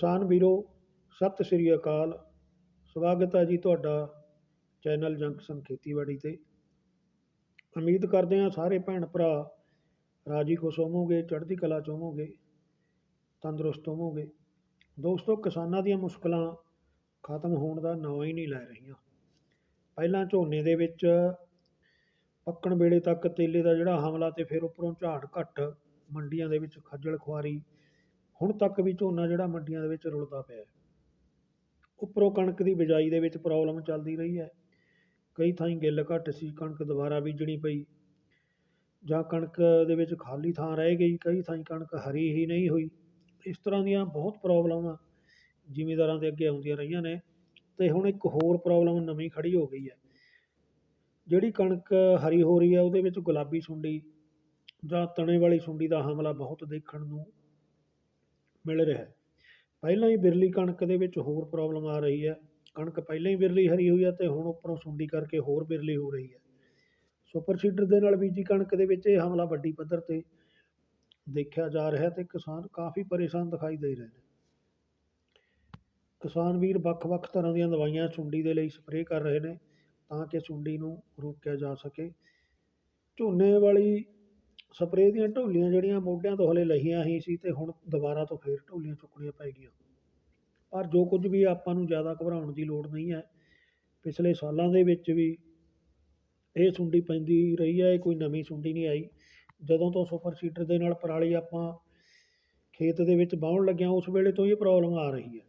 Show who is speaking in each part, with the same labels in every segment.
Speaker 1: ਕਿਸਾਨ ਵੀਰੋ, ਸਤਿ ਸ੍ਰੀ ਅਕਾਲ। ਸਵਾਗਤ ਹੈ ਜੀ ਤੁਹਾਡਾ ਚੈਨਲ ਜੰਕਸ਼ਨ ਖੇਤੀਬਾੜੀ ਤੇ। ਉਮੀਦ ਕਰਦੇ ਹਾਂ ਸਾਰੇ ਭੈਣ ਭਰਾ ਰਾਜੀ ਖੁਸ਼ ਹੋਵੋਗੇ, ਚੜ੍ਹਦੀ ਕਲਾ 'ਚ ਹੋਵੋਗੇ, ਤੰਦਰੁਸਤ ਹੋਵੋਗੇ। ਦੋਸਤੋ, ਕਿਸਾਨਾਂ ਦੀਆਂ ਮੁਸ਼ਕਲਾਂ ਖਤਮ ਹੋਣ ਦਾ ਨਾਂ ਹੀ ਨਹੀਂ ਲੈ ਰਹੀਆਂ। ਪਹਿਲਾਂ ਝੋਨੇ ਦੇ ਵਿੱਚ ਪੱਕਣ ਵੇਲੇ ਤੱਕ ਤੇਲੇ ਦਾ ਜਿਹੜਾ ਹਮਲਾ ਤੇ ਫਿਰ ਉੱਪਰੋਂ ਝਾੜ ਘੱਟ, ਮੰਡੀਆਂ ਦੇ ਵਿੱਚ ਖੱਜਲ ਖੁਆਰੀ ਹੁਣ ਤੱਕ ਵੀ ਝੋਨਾ ਜਿਹੜਾ ਮੰਡੀਆਂ ਦੇ ਵਿੱਚ ਰੁਲਦਾ ਪਿਆ ਹੈ। ਉੱਪਰੋਂ ਕਣਕ ਦੀ ਬਿਜਾਈ ਦੇ ਵਿੱਚ ਪ੍ਰੋਬਲਮ ਚੱਲਦੀ ਰਹੀ ਹੈ। ਕਈ ਥਾਈਂ ਗਿੱਲ ਘੱਟ ਸੀ, ਕਣਕ ਦੁਬਾਰਾ ਬੀਜਣੀ ਪਈ। ਜਾਂ ਕਣਕ ਦੇ ਵਿੱਚ ਖਾਲੀ ਥਾਂ ਰਹਿ ਗਈ, ਕਈ ਥਾਈਂ ਕਣਕ ਹਰੀ ਹੀ ਨਹੀਂ ਹੋਈ। ਇਸ ਤਰ੍ਹਾਂ ਦੀਆਂ ਬਹੁਤ ਪ੍ਰੋਬਲਮਾਂ ਜ਼ਿਮੀਂਦਾਰਾਂ ਦੇ ਅੱਗੇ ਆਉਂਦੀਆਂ ਰਹੀਆਂ ਨੇ ਤੇ ਹੁਣ ਇੱਕ ਹੋਰ ਪ੍ਰੋਬਲਮ ਨਵੀਂ ਖੜੀ ਹੋ ਗਈ ਹੈ। ਜਿਹੜੀ ਕਣਕ ਹਰੀ ਹੋ ਰਹੀ ਹੈ, ਉਹਦੇ ਵਿੱਚ ਗੁਲਾਬੀ ਸੁੰਡੀ ਜਾਂ ਤਣੇ ਵਾਲੀ ਸੁੰਡੀ ਦਾ ਹਮਲਾ ਬਹੁਤ ਦੇਖਣ ਨੂੰ ਮਿਲ ਰਿਹਾ ਹੈ। ਪਹਿਲਾਂ ਹੀ ਬਿਰਲੀ ਕਣਕ ਦੇ ਵਿੱਚ ਹੋਰ ਪ੍ਰੋਬਲਮ ਆ ਰਹੀ ਹੈ। ਕਣਕ ਪਹਿਲਾਂ ਹੀ ਬਿਰਲੀ ਹਰੀ ਹੋਈ ਹੈ ਤੇ ਹੁਣ ਉੱਪਰੋਂ ਸੁੰਡੀ ਕਰਕੇ ਹੋਰ ਬਿਰਲੀ ਹੋ ਰਹੀ ਹੈ। ਸੁਪਰ ਸੀਡਰ ਦੇ ਨਾਲ ਬੀਜੀ ਕਣਕ ਦੇ ਵਿੱਚ ਇਹ ਹਮਲਾ ਵੱਡੀ ਪੱਧਰ ਤੇ ਦੇਖਿਆ ਜਾ ਰਿਹਾ ਤੇ ਕਿਸਾਨ ਕਾਫੀ ਪਰੇਸ਼ਾਨ ਦਿਖਾਈ ਦੇ ਰਹੇ ਨੇ। ਕਿਸਾਨ ਵੀਰ ਵੱਖ-ਵੱਖ ਤਰ੍ਹਾਂ ਦੀਆਂ ਦਵਾਈਆਂ ਸੁੰਡੀ ਦੇ ਲਈ ਸਪਰੇਅ ਕਰ ਰਹੇ ਨੇ ਤਾਂ ਕਿ ਸੁੰਡੀ ਨੂੰ ਰੋਕਿਆ ਜਾ ਸਕੇ। ਝੋਨੇ ਵਾਲੀ ਸਪਰੇਅ ਦੀਆਂ ਢੋਲੀਆਂ ਜਿਹੜੀਆਂ ਮੋਢਿਆਂ ਤੋਂ ਹਲੇ ਲਹੀਆਂ ਹੀ ਸੀ ਤੇ ਹੁਣ ਦੁਬਾਰਾ ਤੋਂ ਫੇਰ ਢੋਲੀਆਂ ਚੁੱਕਣੀਆਂ ਪੈ ਗਈਆਂ। ਪਰ ਜੋ ਕੁਝ ਵੀ ਆਪਾਂ ਨੂੰ ਜ਼ਿਆਦਾ ਘਬਰਾਉਣ ਦੀ ਲੋੜ ਨਹੀਂ ਹੈ, ਪਿਛਲੇ ਸਾਲਾਂ ਦੇ ਵਿੱਚ ਵੀ ਇਹ ਸੁੰਡੀ ਪੈਂਦੀ ਰਹੀ ਹੈ, ਇਹ ਕੋਈ ਨਵੀਂ ਸੁੰਡੀ ਨਹੀਂ ਆਈ। ਜਦੋਂ ਤੋਂ ਸੁਪਰ ਸੀਡਰ ਦੇ ਨਾਲ ਪਰਾਲੀ ਆਪਾਂ ਖੇਤ ਦੇ ਵਿੱਚ ਵਾਹੁਣ ਲੱਗਿਆ, ਉਸ ਵੇਲੇ ਤੋਂ ਇਹ ਪ੍ਰੋਬਲਮ ਆ ਰਹੀ ਹੈ।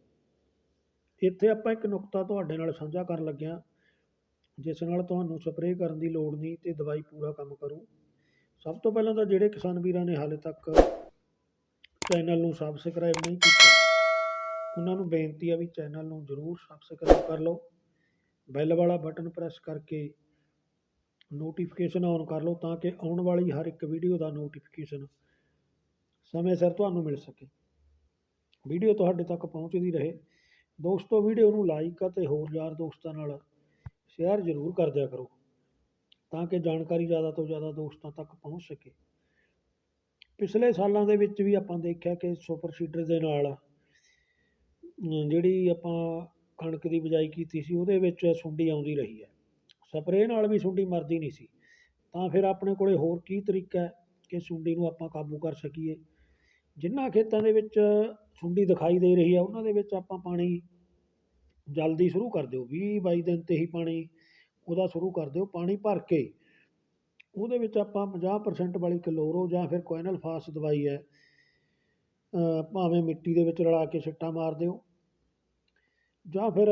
Speaker 1: ਇੱਥੇ ਆਪਾਂ ਇੱਕ ਨੁਕਤਾ ਤੁਹਾਡੇ ਨਾਲ ਸਾਂਝਾ ਕਰਨ ਲੱਗਿਆ, ਜਿਸ ਨਾਲ ਤੁਹਾਨੂੰ ਸਪਰੇਅ ਕਰਨ ਦੀ ਲੋੜ ਨਹੀਂ ਤੇ ਦਵਾਈ ਪੂਰਾ ਕੰਮ ਕਰੂ। ਸਭ ਤੋਂ ਪਹਿਲਾਂ ਤਾਂ ਜਿਹੜੇ ਕਿਸਾਨ ਵੀਰਾਂ ਨੇ ਹਾਲੇ ਤੱਕ ਚੈਨਲ ਨੂੰ ਸਬਸਕ੍ਰਾਈਬ ਨਹੀਂ ਕੀਤਾ, ਉਹਨਾਂ ਨੂੰ ਬੇਨਤੀ ਆ ਵੀ ਚੈਨਲ ਨੂੰ ਜ਼ਰੂਰ ਸਬਸਕ੍ਰਾਈਬ ਕਰ ਲਓ, ਬੈਲ ਵਾਲਾ ਬਟਨ ਪ੍ਰੈਸ ਕਰਕੇ ਨੋਟੀਫਿਕੇਸ਼ਨ ਔਨ ਕਰ ਲਓ ਤਾਂ ਕਿ ਆਉਣ ਵਾਲੀ ਹਰ ਇੱਕ ਵੀਡੀਓ ਦਾ ਨੋਟੀਫਿਕੇਸ਼ਨ ਸਮੇਂ ਸਿਰ ਤੁਹਾਨੂੰ ਮਿਲ ਸਕੇ। ਵੀਡੀਓ ਤੁਹਾਡੇ ਤੱਕ ਪਹੁੰਚਦੀ ਰਹੇ। ਦੋਸਤੋ ਵੀਡੀਓ ਨੂੰ ਲਾਈਕ ਅਤੇ ਹੋਰ ਯਾਰ ਦੋਸਤਾਂ ਨਾਲ ਸ਼ੇਅਰ ਜ਼ਰੂਰ ਕਰ ਦਿਆ ਕਰੋ। ਤਾਂ ਕਿ ਜਾਣਕਾਰੀ ਜ਼ਿਆਦਾ ਤੋਂ ਜ਼ਿਆਦਾ ਦੋਸਤਾਂ ਤੱਕ ਪਹੁੰਚ ਸਕੇ। ਪਿਛਲੇ ਸਾਲਾਂ ਦੇ ਵਿੱਚ ਵੀ ਆਪਾਂ ਦੇਖਿਆ ਕਿ ਸੁਪਰ ਸੀਡਰ ਦੇ ਨਾਲ ਜਿਹੜੀ ਆਪਾਂ ਕਣਕ ਦੀ ਬਿਜਾਈ ਕੀਤੀ ਸੀ, ਉਹਦੇ ਵਿੱਚ ਸੁੰਡੀ ਆਉਂਦੀ ਰਹੀ ਹੈ। ਸਪਰੇਅ ਨਾਲ ਵੀ ਸੁੰਡੀ ਮਰਦੀ ਨਹੀਂ ਸੀ। ਤਾਂ ਫਿਰ ਆਪਣੇ ਕੋਲੇ ਹੋਰ ਕੀ ਤਰੀਕਾ ਹੈ ਕਿ ਸੁੰਡੀ ਨੂੰ ਆਪਾਂ ਕਾਬੂ ਕਰ ਸਕੀਏ? ਜਿਨ੍ਹਾਂ ਖੇਤਾਂ ਦੇ ਵਿੱਚ ਸੁੰਡੀ ਦਿਖਾਈ ਦੇ ਰਹੀ ਹੈ, ਉਹਨਾਂ ਦੇ ਵਿੱਚ ਆਪਾਂ ਪਾਣੀ ਜਲਦੀ ਸ਼ੁਰੂ ਕਰ ਦਿਓ। ਵੀਹ ਬਾਈ ਦਿਨ 'ਤੇ ਹੀ ਪਾਣੀ ਉਹਦਾ ਸ਼ੁਰੂ ਕਰ ਦਿਓ ਪਾਣੀ ਭਰ ਕੇ। ਉਹਦੇ ਵਿੱਚ ਆਪਾਂ ਪੰਜਾਹ ਪਰਸੈਂਟ ਵਾਲੀ ਕਲੋਰੋ ਜਾਂ ਫਿਰ ਕੋਇਨਲ ਫਾਸ ਦਵਾਈ ਹੈ। ਭਾਵੇਂ ਮਿੱਟੀ ਦੇ ਵਿੱਚ ਰਲਾ ਕੇ ਛਿੱਟਾ ਮਾਰ ਦਿਓ। ਜਾਂ ਫਿਰ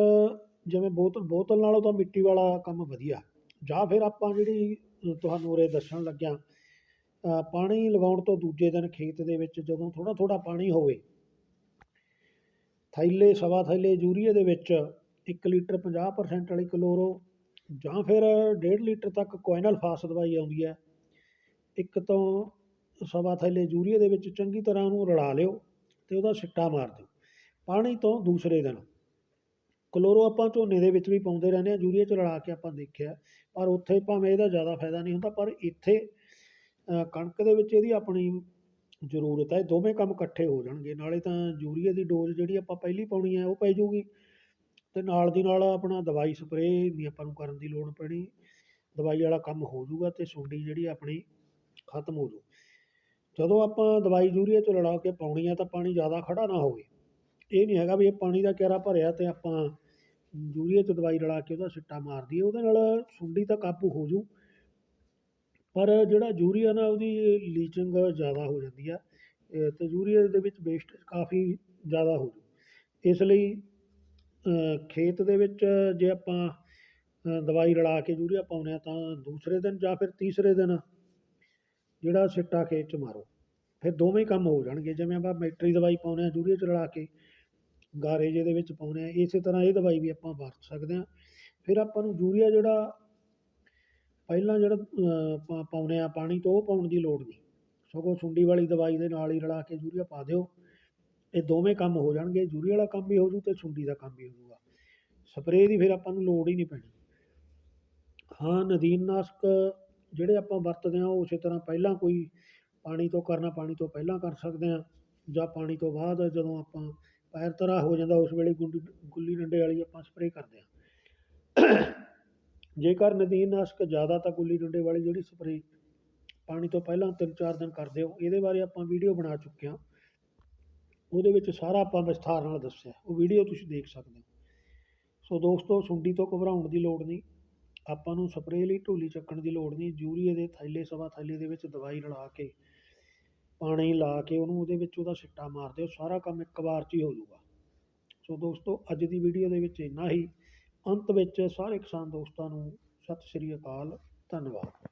Speaker 1: ਜਿਵੇਂ ਬੋਤਲ ਬੋਤਲ ਨਾਲੋਂ ਤਾਂ ਮਿੱਟੀ ਵਾਲਾ ਕੰਮ ਵਧੀਆ। ਜਾਂ ਫਿਰ ਆਪਾਂ ਜਿਹੜੀ ਤੁਹਾਨੂੰ ਉਰੇ ਦੱਸਣ ਲੱਗਿਆ ਪਾਣੀ ਲਗਾਉਣ ਤੋਂ ਦੂਜੇ ਦਿਨ ਖੇਤ ਦੇ ਵਿੱਚ ਜਦੋਂ ਥੋੜ੍ਹਾ ਥੋੜ੍ਹਾ ਪਾਣੀ ਹੋਵੇ, ਥੈਲੇ, ਸਵਾ ਥੈਲੇ ਯੂਰੀਏ ਦੇ ਵਿੱਚ 1 ਲੀਟਰ 50% ਵਾਲੀ ਕਲੋਰੋ ਜਾਂ ਫਿਰ 1.5 ਲੀਟਰ ਤੱਕ ਕੋਇਨਲ ਫਾਸ ਦਵਾਈ ਆਉਂਦੀ ਹੈ, ਇੱਕ ਤੋਂ ਸਵਾ ਥੈਲੇ ਯੂਰੀਏ ਦੇ ਵਿੱਚ ਚੰਗੀ ਤਰ੍ਹਾਂ ਉਹਨੂੰ ਰਲਾ ਲਿਓ ਤੇ ਉਹਦਾ ਸਿੱਟਾ ਮਾਰ ਦਿਓ। ਪਾਣੀ ਤੋਂ ਦੂਸਰੇ ਦਿਨ, ਕਲੋਰੋ ਆਪਾਂ ਝੋਨੇ ਦੇ ਵਿੱਚ ਵੀ ਪਾਉਂਦੇ ਰਹਿੰਦੇ ਹਾਂ, ਯੂਰੀਏ 'ਚ ਰਲਾ ਕੇ ਆਪਾਂ ਦੇਖਿਆ, ਪਰ ਉੱਥੇ ਭਾਵੇਂ ਇਹਦਾ ਜ਼ਿਆਦਾ ਫਾਇਦਾ ਨਹੀਂ ਹੁੰਦਾ, ਪਰ ਇੱਥੇ ਕਣਕ ਦੇ ਵਿੱਚ ਇਹਦੀ ਆਪਣੀ ਜ਼ਰੂਰਤ ਹੈ, ਇਹ ਦੋਵੇਂ ਕੰਮ ਇਕੱਠੇ ਹੋ ਜਾਣਗੇ, ਨਾਲੇ ਤਾਂ ਯੂਰੀਏ ਦੀ ਡੋਜ਼ ਜਿਹੜੀ ਆਪਾਂ ਪਹਿਲੀ ਪਾਉਣੀ ਹੈ ਉਹ ਪੈ ਜਾਊਗੀ। ਅਤੇ ਨਾਲ ਦੀ ਨਾਲ ਆਪਣਾ ਦਵਾਈ ਸਪਰੇਅ ਨਹੀਂ ਆਪਾਂ ਨੂੰ ਕਰਨ ਦੀ ਲੋੜ ਪੈਣੀ, ਦਵਾਈ ਵਾਲਾ ਕੰਮ ਹੋ ਜਾਊਗਾ ਅਤੇ ਸੁੰਡੀ ਜਿਹੜੀ ਆਪਣੀ ਖਤਮ ਹੋ ਜਾਊ। ਜਦੋਂ ਆਪਾਂ ਦਵਾਈ ਯੂਰੀਆ 'ਚ ਲੜਾ ਕੇ ਪਾਉਣੀ ਆ ਤਾਂ ਪਾਣੀ ਜ਼ਿਆਦਾ ਖੜਾ ਨਾ ਹੋਵੇ। ਇਹ ਨਹੀਂ ਹੈਗਾ ਵੀ ਇਹ ਪਾਣੀ ਦਾ ਕਿਆਰਾ ਭਰਿਆ ਤੇ ਆਪਾਂ ਯੂਰੀਆ 'ਚ ਦਵਾਈ ਲੜਾ ਕੇ ਉਹਦਾ ਸਿੱਟਾ ਮਾਰ ਦਈਏ, ਉਹਦੇ ਨਾਲ ਸੁੰਡੀ ਤਾਂ ਕਾਬੂ ਹੋ ਜੂ ਪਰ ਜਿਹੜਾ ਯੂਰੀਆ ਨਾ ਉਹਦੀ ਲੀਚਿੰਗ ਜ਼ਿਆਦਾ ਹੋ ਜਾਂਦੀ ਆ, ਇਹ ਤੇ ਯੂਰੀਆ ਦੇ ਵਿੱਚ ਵੇਸਟ ਕਾਫੀ ਜ਼ਿਆਦਾ ਹੋ ਜੂ ਇਸ ਲਈ ਖੇਤ ਦੇ ਵਿੱਚ ਜੇ ਆਪਾਂ ਦਵਾਈ ਰਲਾ ਕੇ ਯੂਰੀਆ ਪਾਉਂਦੇ ਆ ਤਾਂ ਦੂਸਰੇ ਦਿਨ ਜਾਂ ਫਿਰ ਤੀਸਰੇ ਦਿਨ ਜਿਹੜਾ ਸਿੱਟਾ ਖੇਤ 'ਚ ਮਾਰੋ। ਫਿਰ ਦੋਵੇਂ ਕੰਮ ਹੋ ਜਾਣਗੇ। ਜਿਵੇਂ ਆਪਾਂ ਮੈਟਰੀ ਦਵਾਈ ਪਾਉਂਦੇ ਆ ਯੂਰੀਆ 'ਚ ਰਲਾ ਕੇ, ਗਾਰੇ ਜਿਹੇ ਦੇ ਵਿੱਚ ਪਾਉਂਦੇ ਆ ਇਸੇ ਤਰ੍ਹਾਂ ਇਹ ਦਵਾਈ ਵੀ ਆਪਾਂ ਵਰਤ ਸਕਦੇ ਹਾਂ। ਫਿਰ ਆਪਾਂ ਨੂੰ ਯੂਰੀਆ ਜਿਹੜਾ, ਪਹਿਲਾਂ ਜਿਹੜਾ ਪਾਉਂਦੇ ਆ ਪਾਣੀ ਤੋਂ, ਉਹ ਪਾਉਣ ਦੀ ਲੋੜ ਨਹੀਂ। ਸਗੋਂ ਸੁੰਡੀ ਵਾਲੀ ਦਵਾਈ ਦੇ ਨਾਲ ਹੀ ਰਲਾ ਕੇ ਯੂਰੀਆ ਪਾ ਦਿਓ। ਇਹ ਦੋਵੇਂ ਕੰਮ ਹੋ ਜਾਣਗੇ ਯੂਰੀਆ ਵਾਲਾ ਕੰਮ ਵੀ ਹੋ ਜੂ ਤੇ ਸੁੰਡੀ ਦਾ ਕੰਮ ਵੀ ਹੋ ਜੂਗਾ। ਸਪਰੇਅ ਦੀ ਫਿਰ ਆਪਾਂ ਨੂੰ ਲੋੜ ਹੀ ਨਹੀਂ ਪੈਣੀ। ਹਾਂ, ਨਦੀਨਨਾਸ਼ਕ ਜਿਹੜੇ ਆਪਾਂ ਵਰਤਦੇ ਹਾਂ, ਉਹ ਉਸੇ ਤਰ੍ਹਾਂ ਪਹਿਲਾਂ ਕੋਈ ਪਾਣੀ ਤੋਂ ਕਰਨਾ, ਪਾਣੀ ਤੋਂ ਪਹਿਲਾਂ ਕਰ ਸਕਦੇ ਹਾਂ ਜਾਂ ਪਾਣੀ ਤੋਂ ਬਾਅਦ ਜਦੋਂ ਆਪਾਂ ਪੈਰ ਤਰ੍ਹਾਂ ਹੋ ਜਾਂਦਾ, ਉਸ ਵੇਲੇ ਗੁੱਲੀ ਗੁੱਲੀ ਡੰਡੇ ਵਾਲੀ ਆਪਾਂ ਸਪਰੇਅ ਕਰਦੇ ਹਾਂ। ਜੇਕਰ ਨਦੀਨਨਾਸ਼ਕ ਜ਼ਿਆਦਾ ਤਾਂ ਗੁੱਲੀ ਡੰਡੇ ਵਾਲੀ ਜਿਹੜੀ ਸਪਰੇਅ ਪਾਣੀ ਤੋਂ ਪਹਿਲਾਂ ਤਿੰਨ ਚਾਰ ਦਿਨ ਕਰਦੇ ਹੋ, ਇਹਦੇ ਬਾਰੇ ਆਪਾਂ ਵੀਡੀਓ ਬਣਾ ਚੁੱਕੇ ਹਾਂ। ਉਹਦੇ ਵਿੱਚ ਸਾਰਾ ਆਪਾਂ ਵਿਸਥਾਰ ਨਾਲ ਦੱਸਿਆ। ਉਹ ਵੀਡੀਓ ਤੁਸੀਂ ਦੇਖ ਸਕਦੇ ਹੋ। ਸੋ ਦੋਸਤੋ, ਸੁੰਡੀ ਤੋਂ ਘਬਰਾਉਣ ਦੀ ਲੋੜ ਨਹੀਂ। ਆਪਾਂ ਨੂੰ ਸਪਰੇਅ ਲਈ ਢੋਲੀ ਚੱਕਣ ਦੀ ਲੋੜ ਨਹੀਂ। ਯੂਰੀਏ ਦੇ ਥੈਲੇ, ਸਵਾ ਥੈਲੇ ਦੇ ਵਿੱਚ ਦਵਾਈ ਰਲਾ ਕੇ, ਪਾਣੀ ਲਾ ਕੇ ਉਹਨੂੰ ਉਹਦੇ ਵਿੱਚ ਉਹਦਾ ਸਿੱਟਾ ਮਾਰ ਦਿਓ। ਸਾਰਾ ਕੰਮ ਇੱਕ ਵਾਰ 'ਚ ਹੀ ਹੋ ਜਾਊਗਾ। ਸੋ ਦੋਸਤੋ, ਅੱਜ ਦੀ ਵੀਡੀਓ ਦੇ ਵਿੱਚ ਇੰਨਾ ਹੀ। ਅੰਤ ਵਿੱਚ ਸਾਰੇ ਕਿਸਾਨ ਦੋਸਤਾਂ ਨੂੰ ਸਤਿ ਸ਼੍ਰੀ ਅਕਾਲ। ਧੰਨਵਾਦ।